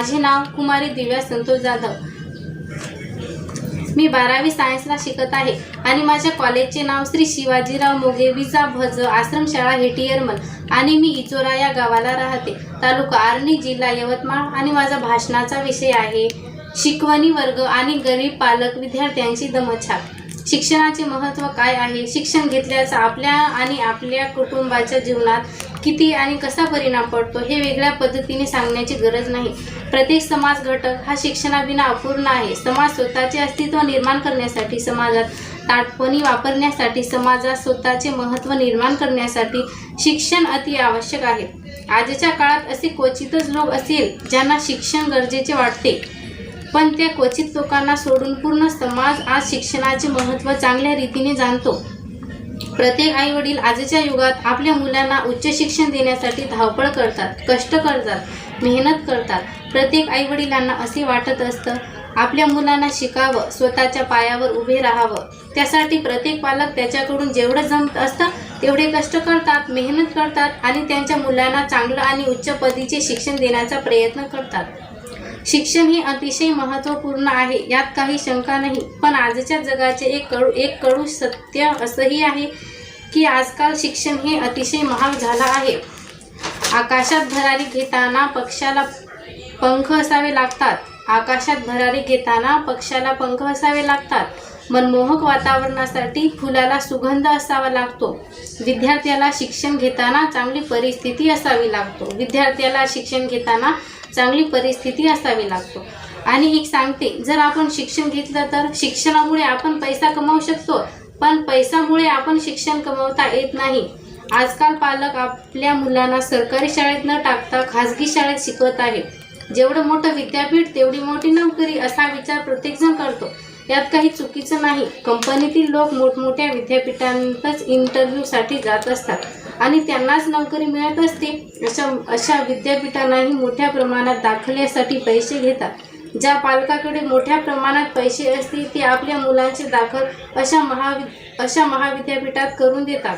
माझे नाव कुमारी दिव्या संतोष जाधव. मी बारावी सायन्सला शिकत आहे आणि माझ्या कॉलेजचे नाव श्री शिवाजीराव मोगे विजा भज आश्रमशाळा हेटियरमल आणि मी इचोरा या गावाला राहते. तालुका आर्णी जिल्हा यवतमाळ आणि माझा भाषणाचा विषय आहे शिकवणी वर्ग आणि गरीब पालक विद्यार्थ्यांची दमछाक. शिक्षणाचे महत्त्व काय आहे? शिक्षण घेतल्याचा आपल्या आणि आपल्या कुटुंबाच्या जीवनात किती आणि कसा परिणाम पडतो हे वेगळ्या पद्धतीने सांगण्याची गरज नाही. प्रत्येक समाज घटक हा शिक्षणाविना अपूर्ण आहे. समाज स्वतःचे अस्तित्व निर्माण करण्यासाठी समाजात ताटपणी वापरण्यासाठी समाजात स्वतःचे महत्त्व निर्माण करण्यासाठी शिक्षण अति आवश्यक आहे. आजच्या काळात असे क्वचितच लोक असेल ज्यांना शिक्षण गरजेचे वाटते. पण त्या क्वचित लोकांना सोडून पूर्ण समाज आज शिक्षणाचे महत्त्व चांगल्या रीतीने जाणतो. प्रत्येक आई वडील आजच्या युगात आपल्या मुलांना उच्च शिक्षण देण्यासाठी धावपळ करतात कष्ट करतात मेहनत करतात. प्रत्येक आई वडिलांना असे वाटत असतं आपल्या मुलांना शिकावं स्वतःच्या पायावर उभे राहावं. त्यासाठी प्रत्येक पालक त्याच्याकडून जेवढं जमत असतं तेवढे कष्ट करतात मेहनत करतात आणि त्यांच्या मुलांना चांगलं आणि उच्च पदीचे शिक्षण देण्याचा प्रयत्न करतात. शिक्षण हे अतिशय महत्त्वपूर्ण आहे. यात काही शंका नाही. पण आजच्या जगाचे एक कडू एक कडू सत्य असंही आहे की आजकाल शिक्षण हे अतिशय महाग झालं आहे. आकाशात भरारी घेताना पक्षाला पंख असावे लागतात. आकाशात भरारी घेताना पक्षाला पंख असावे लागतात. मनमोहक वातावरणासाठी फुलाला सुगंध असावा लागतो. विद्यार्थ्याला शिक्षण घेताना चांगली परिस्थिती असावी लागतो. विद्यार्थ्याला शिक्षण घेताना चांगली परिस्थिती असावी लागतो. आणि एक सांगते जर आपण शिक्षण घेतलं तर शिक्षणामुळे आपण पैसा कमावू शकतो पण पैसामुळे आपण शिक्षण कमवता येत नाही. आजकाल पालक आपल्या मुलांना सरकारी शाळेत न टाकता खाजगी शाळेत शिकवत आहे जेवढं मोठं विद्यापीठ तेवढी मोठी नोकरी असा विचार प्रत्येकजण करतो. यात काही चुकीचं नाही. कंपनीतील लोक मोठमोठ्या विद्यापीठांतच इंटरव्ह्यूसाठी जात असतात. आणि त्यांनाच नोकरी मिळत असते. अशा अशा विद्यापीठांनाही मोठ्या प्रमाणात दाखल्यासाठी पैसे घेतात. ज्या पालकाकडे मोठ्या प्रमाणात पैसे असतील ते आपल्या मुलांचे दाखल अशा महावि अशा महाविद्यापीठात करून देतात.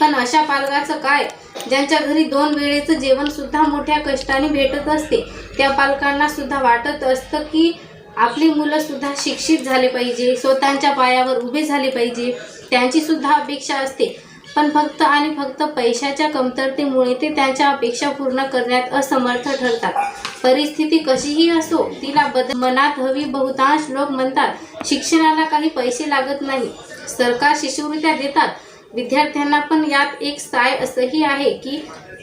पण अशा पालकाचं काय? ज्यांच्या घरी दोन वेळेचं जेवणसुद्धा मोठ्या कष्टाने भेटत असते त्या पालकांना सुद्धा वाटत असतं की आपली मुलंसुद्धा शिक्षित झाले पाहिजे स्वतःच्या पायावर उभे झाले पाहिजे त्यांचीसुद्धा अपेक्षा असते. पण फक्त आणि फक्त पैशाच्या कमतरतेमुळे ते त्यांच्या अपेक्षा पूर्ण करण्यात असमर्थ ठरतात. परिस्थिती कशीही असो तिला बद मनात हवी बहुतांश लोक म्हणतात शिक्षणाला काही पैसे लागत नाही. सरकार शिष्यवृत्त्या देतात. विद्यार्थ्यांना पण यात एक साय असंही आहे की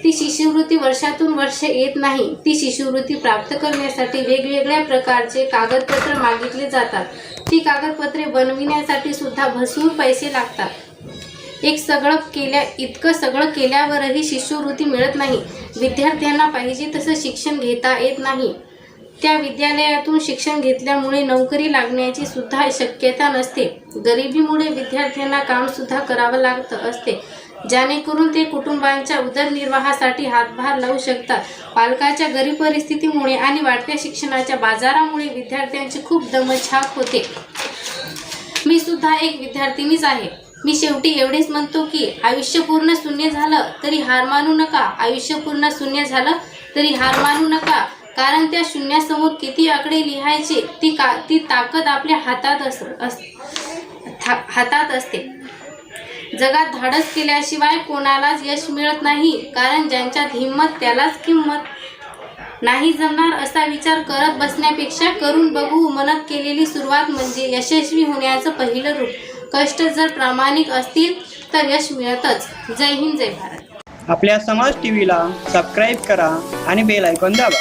ती शिष्यवृत्ती वर्षातून वर्ष येत नाही. ती शिष्यवृत्ती प्राप्त करण्यासाठी वेगवेगळ्या प्रकारचे कागदपत्र मागितले जातात. ती कागदपत्रे बनविण्यासाठी सुद्धा भरपूर पैसे लागतात. एक सगळं केल्या इतकं सगळं केल्यावरही शिष्यवृत्ती मिळत नाही. विद्यार्थ्यांना पाहिजे तसं शिक्षण घेता येत नाही. त्या विद्यालयातून शिक्षण घेतल्यामुळे नोकरी लागण्याची सुद्धा शक्यता नसते. गरिबीमुळे विद्यार्थ्यांना कामसुद्धा करावं लागतं असते. जेणेकरून ते कुटुंबांच्या उदरनिर्वाहासाठी हातभार लावू शकतात. पालकाच्या गरीब परिस्थितीमुळे आणि वाढत्या शिक्षणाच्या बाजारामुळे विद्यार्थ्यांची खूप दमछाक होते. मी सुद्धा एक विद्यार्थिनीच आहे. मी शेवटी एवढेच म्हणतो की आयुष्य पूर्ण शून्य झालं तरी हार मानू नका. आयुष्य पूर्ण शून्य झालं तरी हार मानू नका. कारण त्या शून्यासमोर किती आकडे लिहायचे ती का ती ताकद आपल्या हातात अस अस- था- हातात असते. जगात धाडस केल्याशिवाय कोणालाच यश मिळत नाही. कारण ज्यांच्यात हिंमत त्यालाच किंमत नाही जमणार असा विचार करत बसण्यापेक्षा करून बघू मनात केलेली सुरुवात म्हणजे यशस्वी होण्याचं पहिलं रूप. कष्ट जर प्रामाणिक असतील तर यश मिळतच. जय हिंद जय भारत. आपल्या समाज टी व्हीला सबस्क्राईब करा आणि बेल ऐकून दाबा.